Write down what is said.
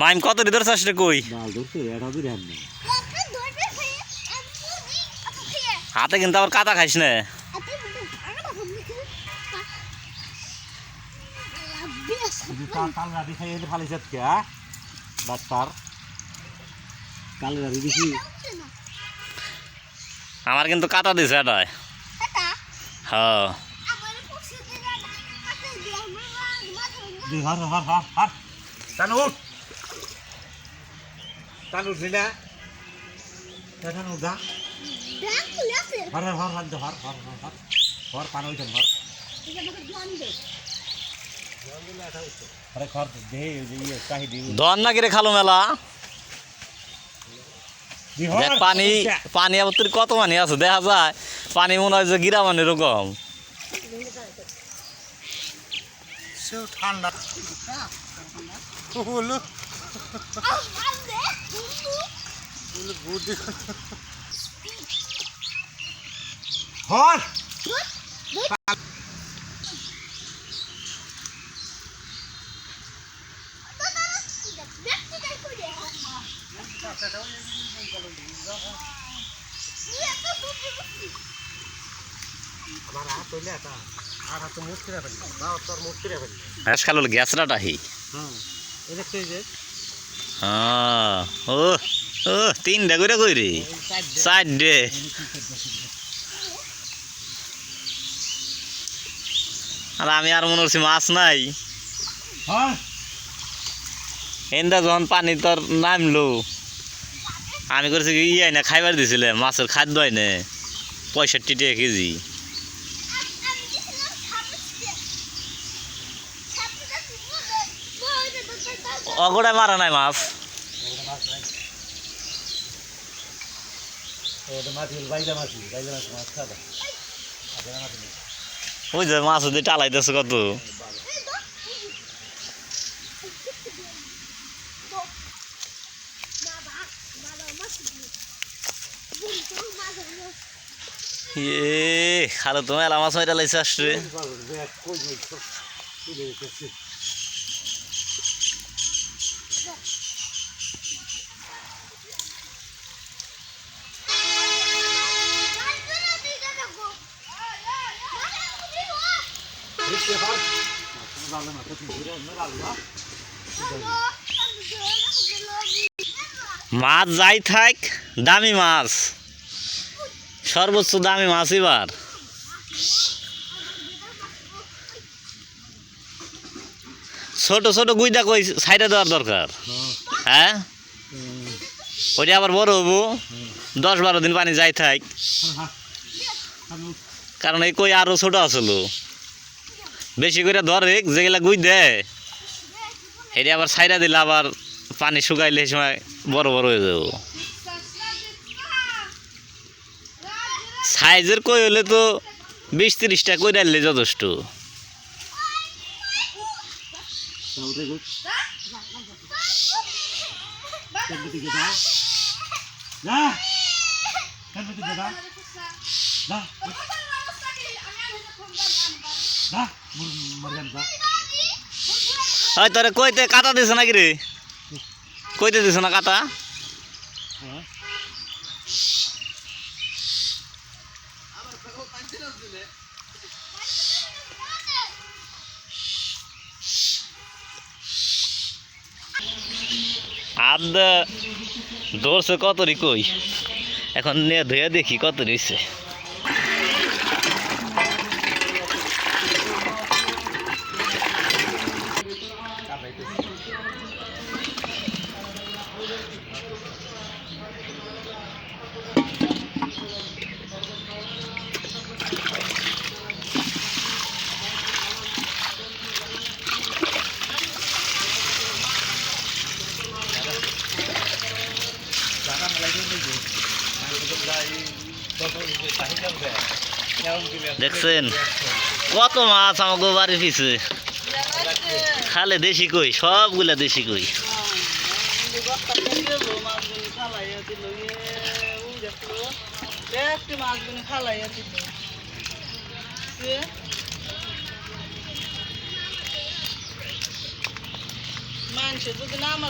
Mime কত রে ধরছ আসলে কই হাতে কিন্তু আবার কাতা খাইস না। আমার কিন্তু কাটা দিছে এটায় হ্যাঁ। দুই হর হর হর হর। টান উঠ টান উঠলি না টান উঠ যা হর হর হর হর হর হর হর হর। হর পান ওইখান হর। ধন না কিরে খালো মেলা? দেখ পানি পানি আবার কত পানি আছে? দেখা যায় পানি মনে হয় যে গিরা মানে এরকম সে ঠান্ডা। হলো বুদ্ধি হর আমার হাত হইলে এটা আর হাত তোর হ্যাঁ হুম যে হ্যাঁ ও ও তিনটা করে কই রে? চার আর আমি আর মনে করছি মাছ নাই। হ্যাঁ। এন্দা যখন পানি তোর নামলো আমি করছি ইয়ে না খাইবার দিছিলে মাছের খাদ্য হয় না পঁয়ষট্টি টাকা কেজি। অগড়ায় মারা নাই মাছ ওই যে মাছ দিয়ে টালাইতেছে কত। খালো তুমি এলা মাছ মাইটা লাইছে আসছে। মাছ যাই থাক, দামি মাছ। সর্বোচ্চ দামি মাছ এবার। ছোট ছোট গুইদা কই সাইডে দেওয়ার দরকার? হ্যাঁ? ওইটা আবার বড় হব। দশ বারো দিন পানি যাই থাক। কারণ এই কই আরও ছোট আসলো বেশি করে ধরে যেগুলা গুই দেয় এটা আবার সাইডা দিলে আবার পানি শুকাইলে সময় বড় বড় হয়ে যাব সাইজের কই হলে তো বিশ তিরিশটা কই ডাললে যথেষ্ট সাউরে হয় তোরে কইতে কাটা দিছে নাকি রে? কইতে দিছে না কাটা? আদ ধরছে কত রি কই? এখন নিয়ে ধুয়ে দেখি কত রইছে। দেখছেন কত মাছ আমাকে বাড়ির পিছে খালে দেশি কই সবগুলা দেশি কই। মানুষের যদি না